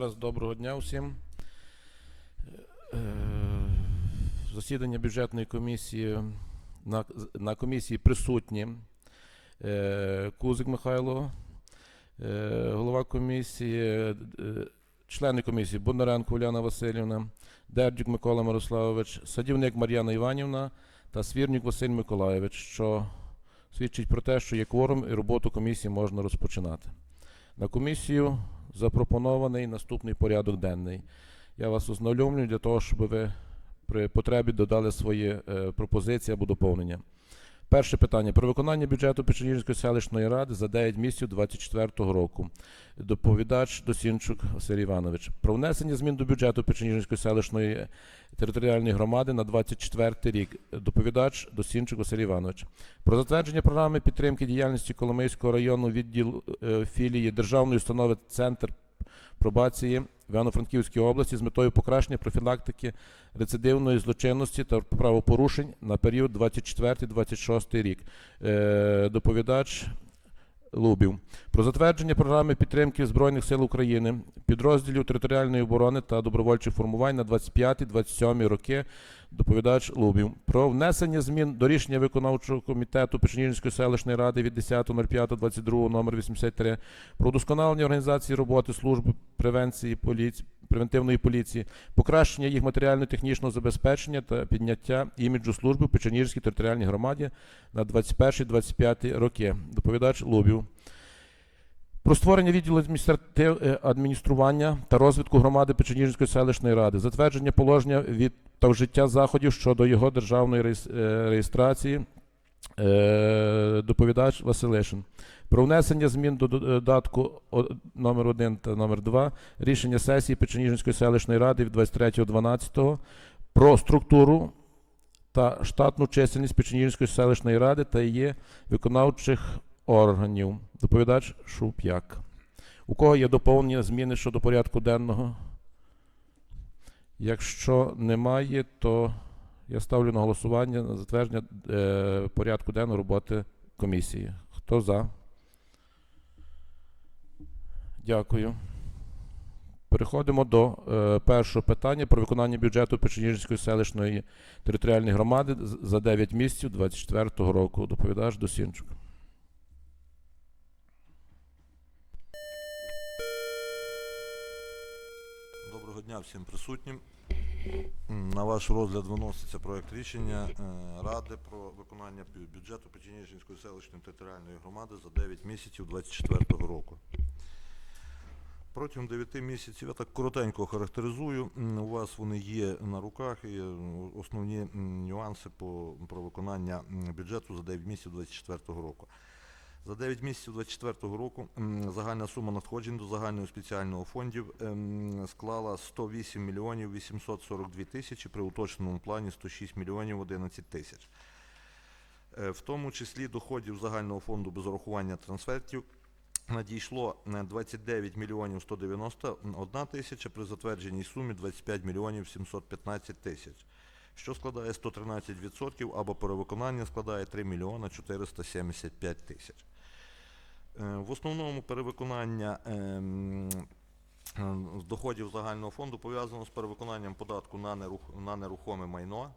Раз доброго дня всім. Е, Засідання бюджетної комісії на, на комісії присутні е, Кузик Михайло, е, голова комісії, члени комісії Бондаренко Уляна Васильівна, Дердюк Микола Мирославович, садівник Мар'яна Іванівна та Свірнюк Василь Миколайович, що свідчить про те, що є кворум і роботу комісії можна розпочинати. На комісію запропонований наступний порядок денний. Я вас ознайомлю для того, щоб ви при потребі додали свої е, пропозиції або доповнення. Перше питання про виконання бюджету Печеніжської селищної ради за 9 місяців 2024 року. Доповідач Досінчук Василь Іванович. Про внесення змін до бюджету Печеніжської селищної територіальної громади на 24 рік. Доповідач Досінчук Василь Іванович. Про затвердження програми підтримки діяльності Коломийського району відділ е, філії Державної установи Центр пробації в Івано-Франківській області з метою покращення профілактики рецидивної злочинності та правопорушень на період 24-26 рік. Е, доповідач Лубів. Про затвердження програми підтримки Збройних сил України, підрозділів територіальної оборони та добровольчих формувань на 25-27 роки. Доповідач Лубів. Про внесення змін до рішення виконавчого комітету Печеніжської селищної ради від 10.05.22 номер 83 про удосконалення організації роботи служби превенції поліції, превентивної поліції, покращення їх матеріально-технічного забезпечення та підняття іміджу служби в Печеніжській територіальній громаді на 21-25 роки. Доповідач Лубів. Про створення відділу е, адміністрування та розвитку громади Печеніжської селищної ради, затвердження положення від та вжиття заходів щодо його державної е, реєстрації. Е, Доповідач Василишин. Про внесення змін до додатку номер 1 та номер 2 рішення сесії Печеніжинської селищної ради від 23.12 про структуру та штатну чисельність Печеніжинської селищної ради та її виконавчих органів. Доповідач Шуп'як. У кого є доповнення зміни щодо порядку денного? Якщо немає, то я ставлю на голосування на затвердження е, порядку денного роботи комісії. Хто за? Дякую. Переходимо до е, першого питання про виконання бюджету Печеніжської селищної територіальної громади за 9 місяців 2024 року. Доповідач Досінчук. Доброго дня всім присутнім. На ваш розгляд виноситься проект рішення е, Ради про виконання бюджету Печеніжинської селищної територіальної громади за 9 місяців 2024 року. Протягом 9 місяців я так коротенько характеризую. У вас вони є на руках і е, основні нюанси по, про виконання бюджету за 9 місяців 2024 року. За 9 місяців 2024 року загальна сума надходжень до загального спеціального фондів ем, склала 108 мільйонів 842 тисячі при уточненому плані 106 мільйонів 11 тисяч. Е, В тому числі доходів загального фонду без урахування трансфертів надійшло е, 29 мільйонів 191 тисяча при затвердженій сумі 25 мільйонів 715 тисяч, що складає 113% або перевиконання складає 3 мільйона 475 тисяч. Е, В основному перевиконання ем, доходів загального фонду пов'язано з перевиконанням податку на, нерухоме майно,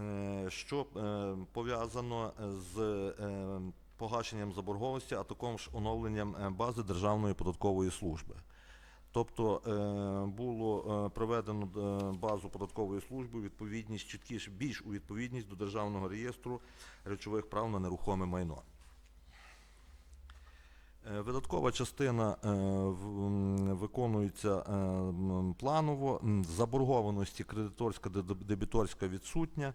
е, що е, пов'язано з погашенням заборгованості, а також оновленням бази Державної податкової служби. Тобто було проведено базу податкової служби відповідність чіткіше більш у відповідність до державного реєстру речових прав на нерухоме майно. Е, Видаткова частина е, виконується е, планово, заборгованості кредиторська дебіторська відсутня.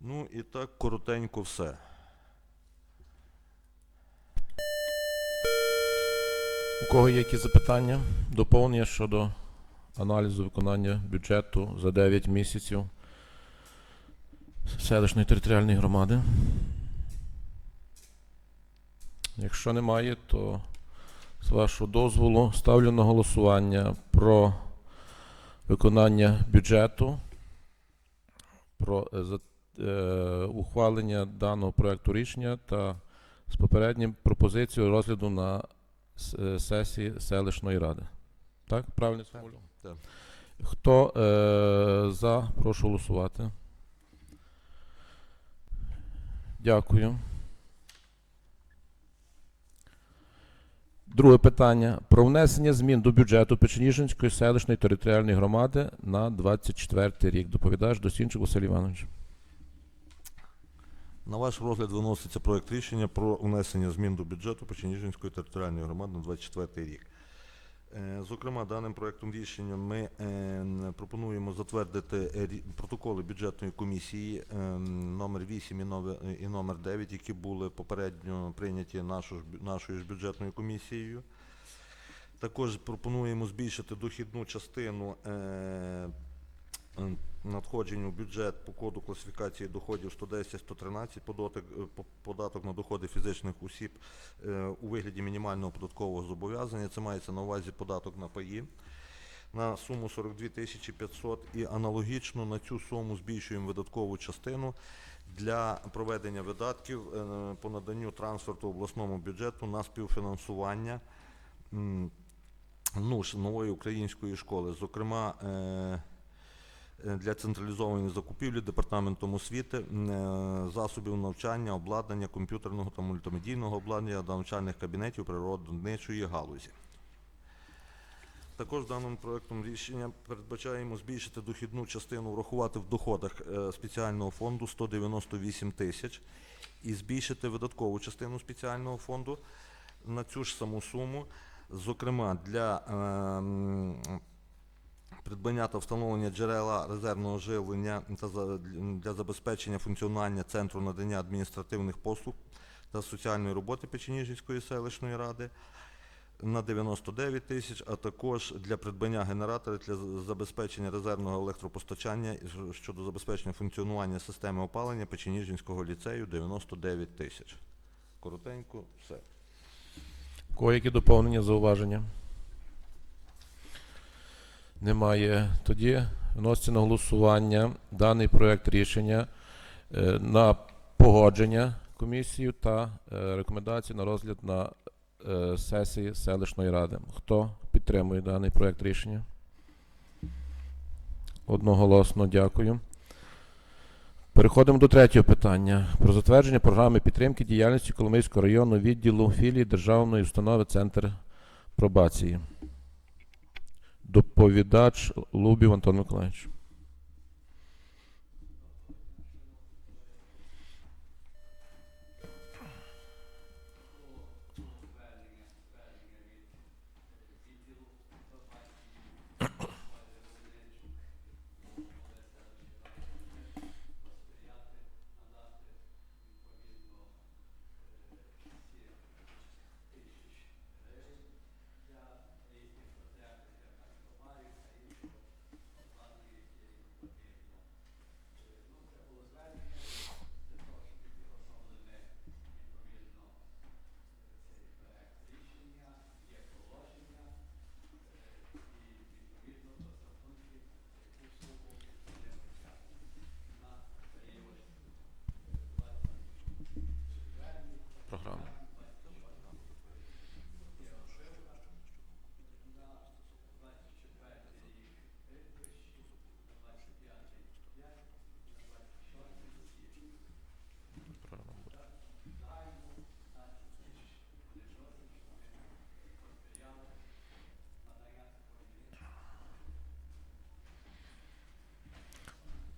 Ну і так коротенько все. У кого є якісь запитання? Доповнення щодо аналізу виконання бюджету за 9 місяців селищної територіальної громади? Якщо немає, то з вашого дозволу ставлю на голосування про виконання бюджету, про е, е, ухвалення даного проекту рішення та з попереднім пропозицією розгляду на е, сесії селищної ради. Так, правильно сформулював? Так. Хто е, за, прошу голосувати. Дякую. Друге питання. Про внесення змін до бюджету Печеніжинської селищної територіальної громади на 24 рік. Доповідач Досінчик Василь Іванович. На ваш розгляд виноситься проект рішення про внесення змін до бюджету Печеніжинської територіальної громади на 24 рік. Е, Зокрема, даним проектом рішення ми е, пропонуємо затвердити протоколи бюджетної комісії е, номер 8 і номер 9, які були попередньо прийняті нашою ж бюджетною комісією. Також пропонуємо збільшити дохідну частину надходжень у бюджет по коду класифікації доходів 110-113 податок, е, по- податок на доходи фізичних осіб е, у вигляді мінімального податкового зобов'язання. Це мається на увазі податок на паї на суму 42 тисячі 500 і аналогічно на цю суму збільшуємо видаткову частину для проведення видатків е, по наданню трансферту обласному бюджету на співфінансування ну, нової української школи. Зокрема, е, е, для централізованої закупівлі департаментом освіти е, засобів навчання, обладнання, комп'ютерного та мультимедійного обладнання та навчальних кабінетів природничої галузі. Також даним проектом рішення передбачаємо збільшити дохідну частину, врахувати в доходах е, спеціального фонду 198 тисяч і збільшити видаткову частину спеціального фонду на цю ж саму суму. Зокрема, для придбання та встановлення джерела резервного живлення та для забезпечення функціонування Центру надання адміністративних послуг та соціальної роботи Печеніжинської селищної ради на 99 тисяч, а також для придбання генератора для забезпечення резервного електропостачання щодо забезпечення функціонування системи опалення Печеніжинського ліцею 99 тисяч. Коротенько, все. Кого які доповнення, зауваження? Немає. Тоді вноситься на голосування даний проект рішення е, на погодження комісію та е, рекомендації на розгляд на е, сесії селищної ради. Хто підтримує даний проект рішення? Одноголосно дякую. Переходимо до третього питання про затвердження програми підтримки діяльності Коломийського районного відділу філії Державної установи Центр пробації. Доповідач Лубів Антон Миколаївич. Програма. Програма буде.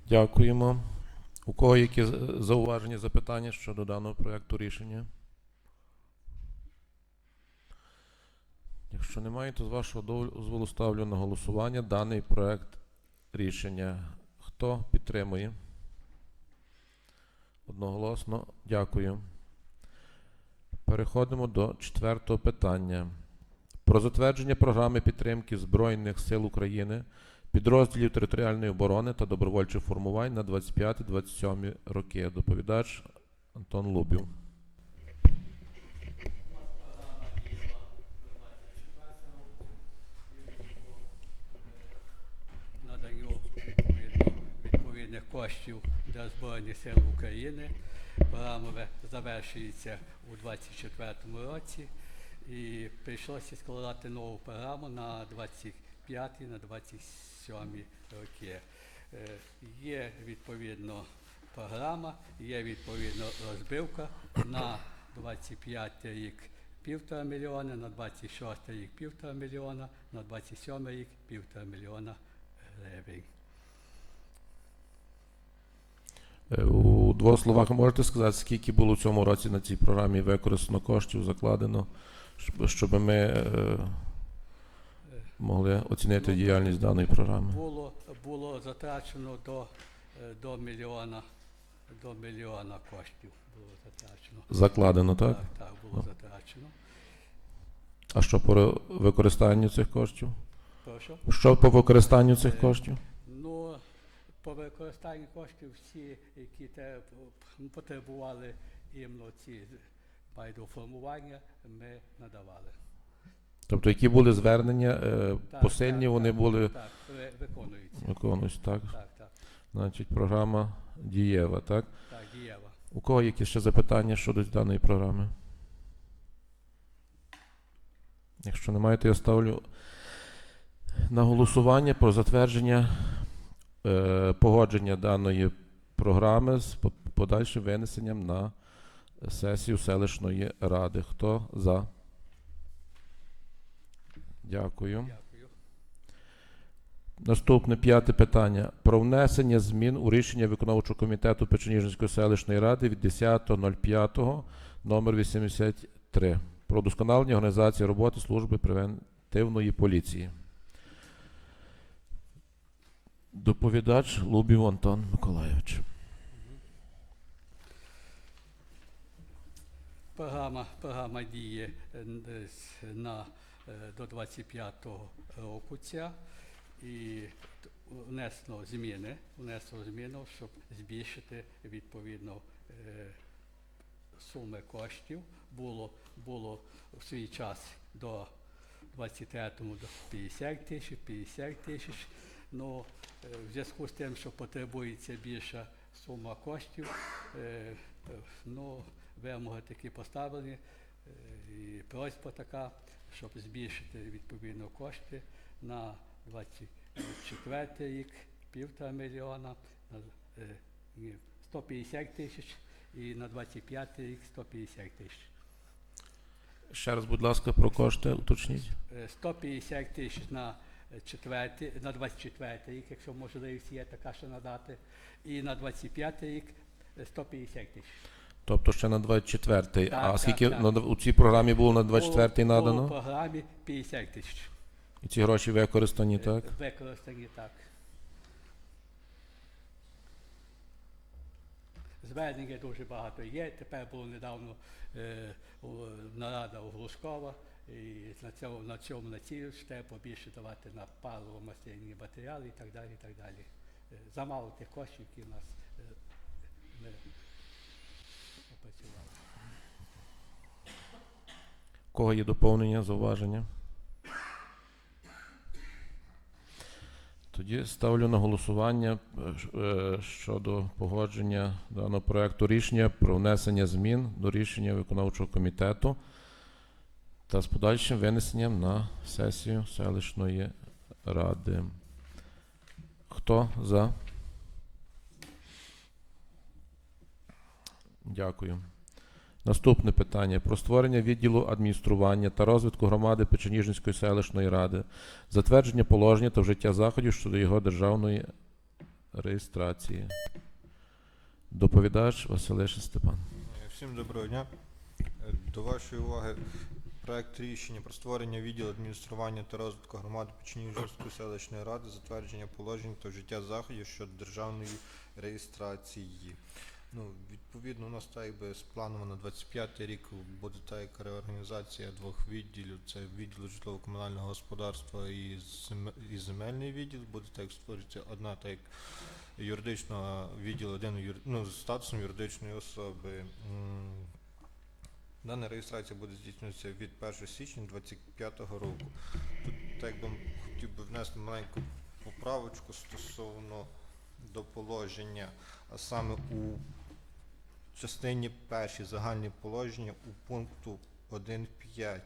Дякуємо. У кого які зауваження, запитання щодо даного проекту рішення? Якщо немає, то з вашого дозволу ставлю на голосування даний проект рішення. Хто підтримує? Одноголосно дякую. Переходимо до четвертого питання. Про затвердження програми підтримки Збройних сил України, підрозділів територіальної оборони та добровольчих формувань на 25-27 роки. Доповідач Антон Лубів. відповідно відповідних коштів для Збройних сил України. Програмове завершується у 2024 році І прийшлося складати нову програму на 25 на 27 роки. Е, Є відповідно програма, є відповідно розбивка на 25 рік півтора мільйона, на 26 рік півтора мільйона, на 27 рік півтора мільйона гривень. Е, У двох словах можете сказати, скільки було в цьому році на цій програмі використано коштів, закладено, щоб, ми е, могли оцінити Ну, діяльність даної програми. Було, було затрачено до, е, до мільйона до мільйона коштів було затрачено. Закладено, так? Так, так, було затрачено. А що по використанню цих коштів? Прошу. Що по використанню цих Е, коштів? Ну, по використанню коштів всі, які те, потребували іменно ці формування, ми надавали. Тобто, які були звернення е, Так, посильні, так, вони так, були Так, виконуються. виконуються, так? Так, так, Значить, програма дієва, так? так, дієва. У кого які ще запитання щодо даної програми? Якщо немає, то я ставлю на голосування про затвердження е, погодження даної програми з по- подальшим винесенням на сесію селищної ради. Хто за? Дякую. Наступне п'яте питання. Про внесення змін у рішення виконавчого комітету Печеніжинської селищної ради від 10.05 номер 83 про удосконалення організації роботи служби превентивної поліції. Доповідач Лубів Антон Миколайович. Програма, програма діє е, на, до 25-го року ця. І внесено зміни, внесено зміну, щоб збільшити відповідно е, суми коштів. Було, було в свій час до 23-му до 50 тисяч, 50 тисяч. Ну, е, в зв'язку з тим, що потребується більша сума коштів, е, е, ну, вимоги такі поставлені, е, і просьба така, щоб збільшити відповідно кошти на 24 рік півтора мільйона, на е, 150 тисяч і на 25 рік 150 тисяч. Ще раз, будь ласка, про кошти уточніть. Е, 150 тисяч на е, четвертий, на 24 рік, якщо можливість є така, що надати, і на 25 рік е, 150 тисяч. Тобто ще на 24-й. Так, А так, скільки так. на у цій програмі було на 24-й Було- було надано? в програмі 50 тисяч. І ці гроші використані, Е, так? Використані так. Звернення дуже багато є. Тепер було недавно е, у- нарада у Глушкова. І на цьому, на цьому націлюють, що треба побільше давати на паливо-мастильні матеріали і так далі. І так далі. Е, замало тих коштів, які в нас е, ми У кого є доповнення, зауваження? Тоді ставлю на голосування е, щодо погодження даного проекту рішення про внесення змін до рішення виконавчого комітету та з подальшим винесенням на сесію селищної ради. Хто за? Дякую. Наступне питання про створення відділу адміністрування та розвитку громади Печеніжинської селищної ради, затвердження положення та вжиття заходів щодо його державної реєстрації. Доповідач Василишин Степан. Всім доброго дня. До вашої уваги проект рішення про створення відділу адміністрування та розвитку громади Печеніжинської селищної ради, затвердження положень та вжиття заходів щодо державної реєстрації. Ну, відповідно, у нас так якби сплановано на 25 рік буде та яка реорганізація двох відділів. Це відділ житлово-комунального господарства і, і земельний відділ. Буде так створюється одна так як юридичного відділ, один юр... ну, з статусом юридичної особи. Дана реєстрація буде здійснюватися від 1 січня 2025 року. Тут так би хотів би внести маленьку поправочку стосовно до положення, а саме у частині першій загальні положення у пункту 1.5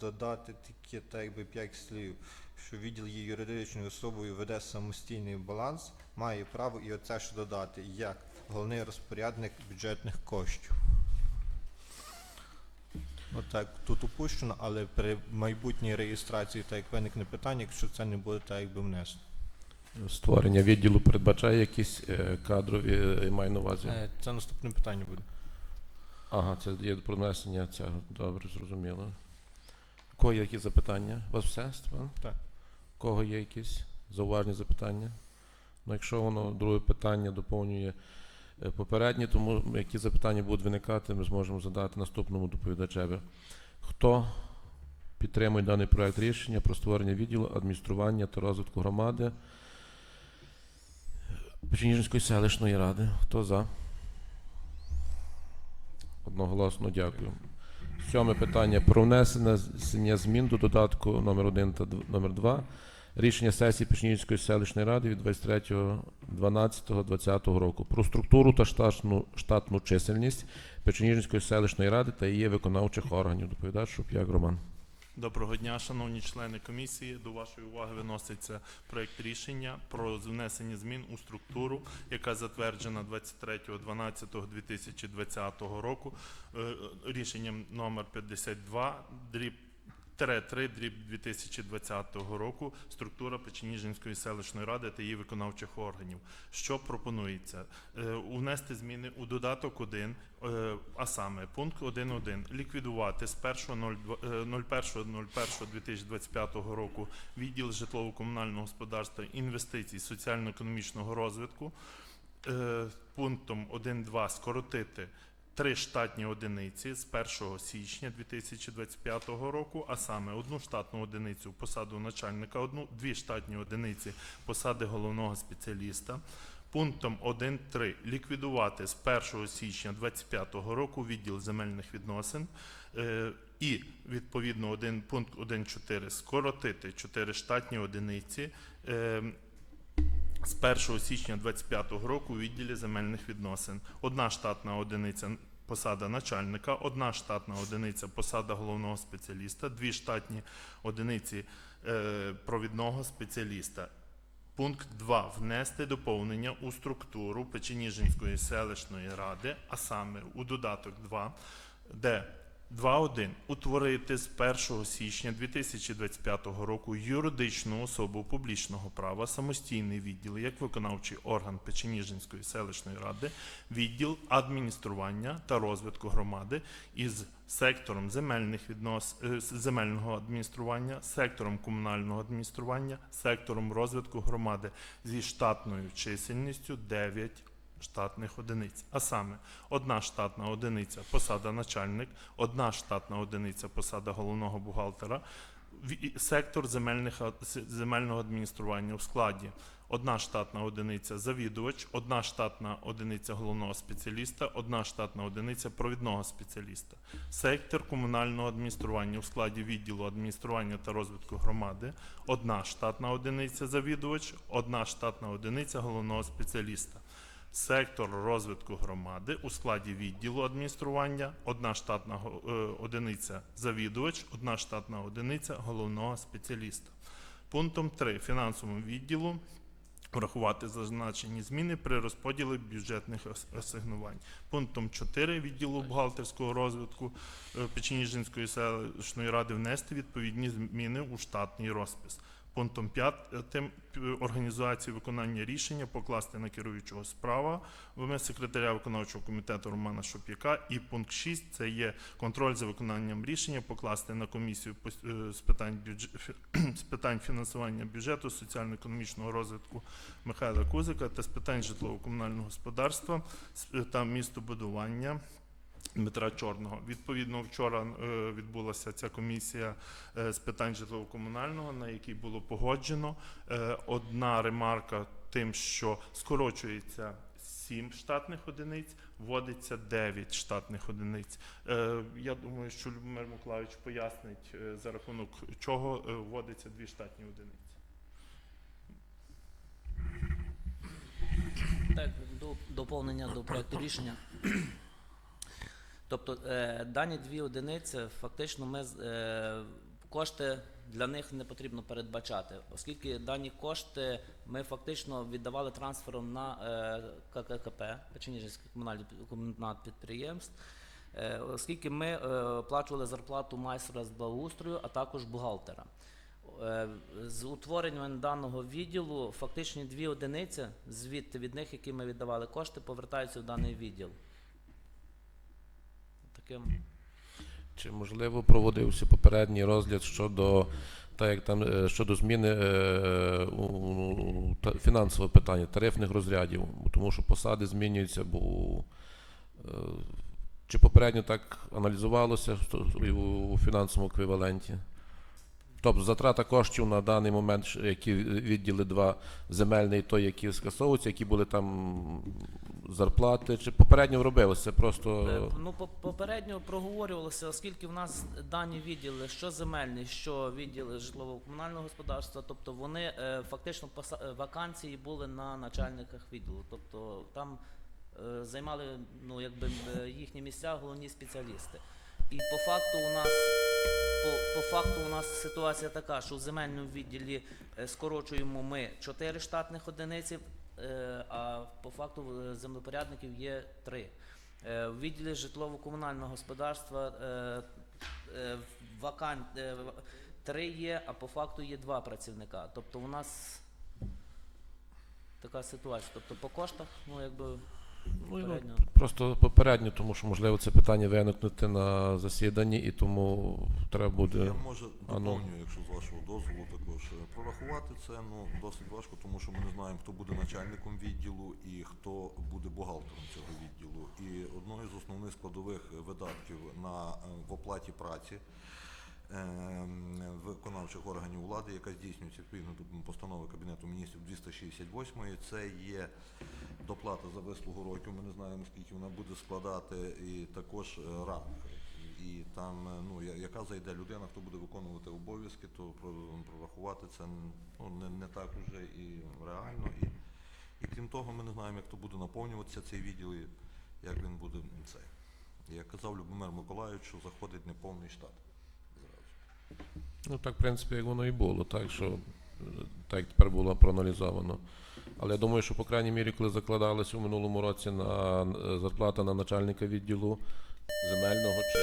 додати тільки так якби 5 слів, що відділ є юридичною особою веде самостійний баланс, має право і оце ж додати як головний розпорядник бюджетних коштів. Отак тут опущено, але при майбутній реєстрації, так як виникне питання, якщо це не буде так, якби внесено. Створення відділу передбачає якісь е, кадрові, е, маю на увазі. Е, Це наступне питання буде. Ага, це є про внесення цього. Добре, зрозуміло. У кого є якісь запитання? У вас все, Степан? Так. У кого є якісь зауважні запитання? Ну, якщо воно друге питання доповнює попереднє, тому які запитання будуть виникати, ми зможемо задати наступному доповідачеві. Хто підтримує даний проект рішення про створення відділу адміністрування та розвитку громади Печеніжинської селищної ради? Хто за? Одноголосно дякую. Сьоме питання про внесення змін до додатку номер 1 та номер 2 рішення сесії Печеніжської селищної ради від 23.12.2020 року про структуру та штатну, штатну чисельність Печеніжської селищної ради та її виконавчих органів. Доповідач Шуп'як Роман. Доброго дня, шановні члени комісії. До вашої уваги виноситься проект рішення про внесення змін у структуру, яка затверджена 23.12.2020 року е, рішенням номер 52 дріб тире 3 дріб 2020 року структура Печеніжинської селищної ради та її виконавчих органів. Що пропонується? Е, Унести зміни у додаток 1, е, а саме пункт 1.1 ліквідувати з 1.01.01.2025 року відділ житлово-комунального господарства інвестицій соціально-економічного розвитку. Е, Пунктом 1.2 скоротити три штатні одиниці з 1 січня 2025 року, а саме одну штатну одиницю посаду начальника, одну дві штатні одиниці посади головного спеціаліста. Пунктом 1.3 ліквідувати з 1 січня 2025 року відділ земельних відносин е, і відповідно один пункт 1.4 скоротити 4 штатні одиниці. е, з 1 січня 2025 року у відділі земельних відносин. Одна штатна одиниця посада начальника, одна штатна одиниця посада головного спеціаліста, дві штатні одиниці е, провідного спеціаліста. Пункт 2. Внести доповнення у структуру Печеніжинської селищної ради, а саме у додаток 2, де 2.1. Утворити з 1 січня 2025 року юридичну особу публічного права, самостійний відділ, як виконавчий орган Печеніжинської селищної ради, відділ адміністрування та розвитку громади із сектором земельних віднос... е, земельного адміністрування, сектором комунального адміністрування, сектором розвитку громади зі штатною чисельністю 9 штатних одиниць. А саме одна штатна одиниця посада начальник, одна штатна одиниця посада головного бухгалтера, сектор земельних, земельного адміністрування у складі одна штатна одиниця завідувач, одна штатна одиниця головного спеціаліста, одна штатна одиниця провідного спеціаліста. Сектор комунального адміністрування у складі відділу адміністрування та розвитку громади, одна штатна одиниця завідувач, одна штатна одиниця головного спеціаліста. Сектор розвитку громади у складі відділу адміністрування, одна штатна е, одиниця завідувач, одна штатна одиниця головного спеціаліста. Пунктом 3 фінансовому відділу врахувати зазначені зміни при розподілі бюджетних асигнувань. Пунктом 4 відділу бухгалтерського розвитку е, Печеніжинської селищної ради внести відповідні зміни у штатний розпис. Пунктом 5 тим організацію виконання рішення покласти на керуючого справа ВМС секретаря виконавчого комітету Романа Шоп'яка. І пункт 6 це є контроль за виконанням рішення покласти на комісію е, з питань бюдж... з питань фінансування бюджету, соціально-економічного розвитку Михайла Кузика та з питань житлово-комунального господарства та містобудування. Дмитра Чорного. Відповідно, вчора е, відбулася ця комісія е, з питань житлово-комунального, на якій було погоджено. Е, одна ремарка тим, що скорочується 7 штатних одиниць, вводиться 9 штатних одиниць. Я думаю, що Любомир Миколаївич пояснить, за рахунок чого вводиться 2 штатні одиниці. Так, до, доповнення до проекту рішення. Тобто е, дані дві одиниці, фактично, ми е, кошти для них не потрібно передбачати, оскільки дані кошти ми фактично віддавали трансфером на е, КККП, Печеніжинське комунальне підприємств, оскільки ми оплачували зарплату майстра з благоустрою, а також бухгалтера. З утворенням даного відділу фактично дві одиниці звідти від них, які ми віддавали кошти, повертаються в даний відділ. Таким Чи можливо проводився попередній розгляд щодо так як там е, щодо зміни е, у, у та, фінансового питання, тарифних розрядів, тому що посади змінюються, бо е, чи попередньо так аналізувалося у фінансовому еквіваленті? Тобто затрата коштів на даний момент, які відділи два земельний, той, які скасовуються, які були там зарплати, чи попередньо робилося? Просто Е, Ну, по- попередньо проговорювалося, оскільки в нас дані відділи, що земельний, що відділи житлово-комунального господарства, тобто вони е, фактично поса- е, вакансії були на начальниках відділу. Тобто там займали ну, якби, їхні місця головні спеціалісти. І по факту у нас по, по факту у нас ситуація така, що в земельному відділі скорочуємо ми 4 штатних одиниці, а по факту е, землепорядників є 3. Е, В відділі житлово-комунального господарства е, е, вакан... е, в- три є, а по факту є два працівника. Тобто у нас така ситуація. Тобто по коштах, ну якби попередньо. просто попередньо, тому що можливо це питання виникнути на засіданні, і тому треба буде. Я може ну. доповню, якщо з вашого дозволу також. Е, Прорахувати це ну, досить важко, тому що ми не знаємо, хто буде начальником відділу і хто буде бухгалтером цього відділу. І одною з основних складових видатків на, е, в оплаті праці виконавчих органів влади, яка здійснюється відповідно до постанови Кабінету міністрів 268, це є доплата за вислугу років. Ми не знаємо, скільки вона буде складати, і також е, ранг. І там, е, ну, яка зайде людина, хто буде виконувати обов'язки, то прорахувати це ну, не, не так уже і реально. І, і крім того, ми не знаємо, як то буде наповнюватися цей відділ, і як він буде цей. Як казав Любомир Миколаївич, що заходить неповний штат. Ну так, в принципі, як воно і було, так що так тепер було проаналізовано. Але я думаю, що по крайній мірі, коли закладалися у минулому році на зарплата на начальника відділу земельного чи,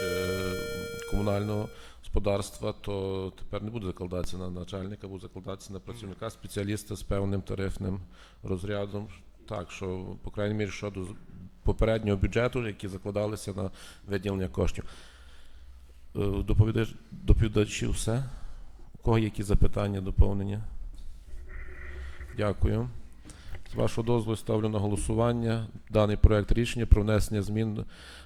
чи комунального господарства, то тепер не буде закладатися на начальника, буде закладатися на працівника, спеціаліста з певним тарифним розрядом. Так, що, по крайній мірі, щодо попереднього бюджету, які закладалися на виділення коштів. Е, Доповідач, доповідачі все. У кого які запитання, доповнення? Дякую. З вашого дозволу ставлю на голосування даний проект рішення про внесення змін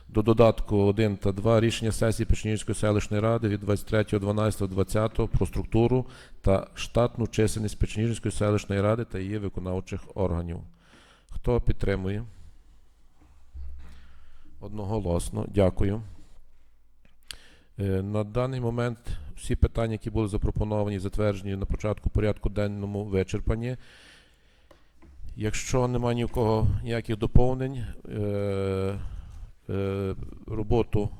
до додатку 1 та 2 рішення сесії Печенігівської селищної ради від 23.12.20 про структуру та штатну чисельність Печенігівської селищної ради та її виконавчих органів. Хто підтримує? Одноголосно. Дякую. Е, На даний момент всі питання, які були запропоновані затверджені на початку порядку денному, вичерпані. Якщо немає ні в кого ніяких доповнень, е, е, роботу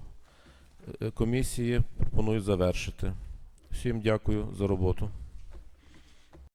комісії пропоную завершити. Всім дякую за роботу.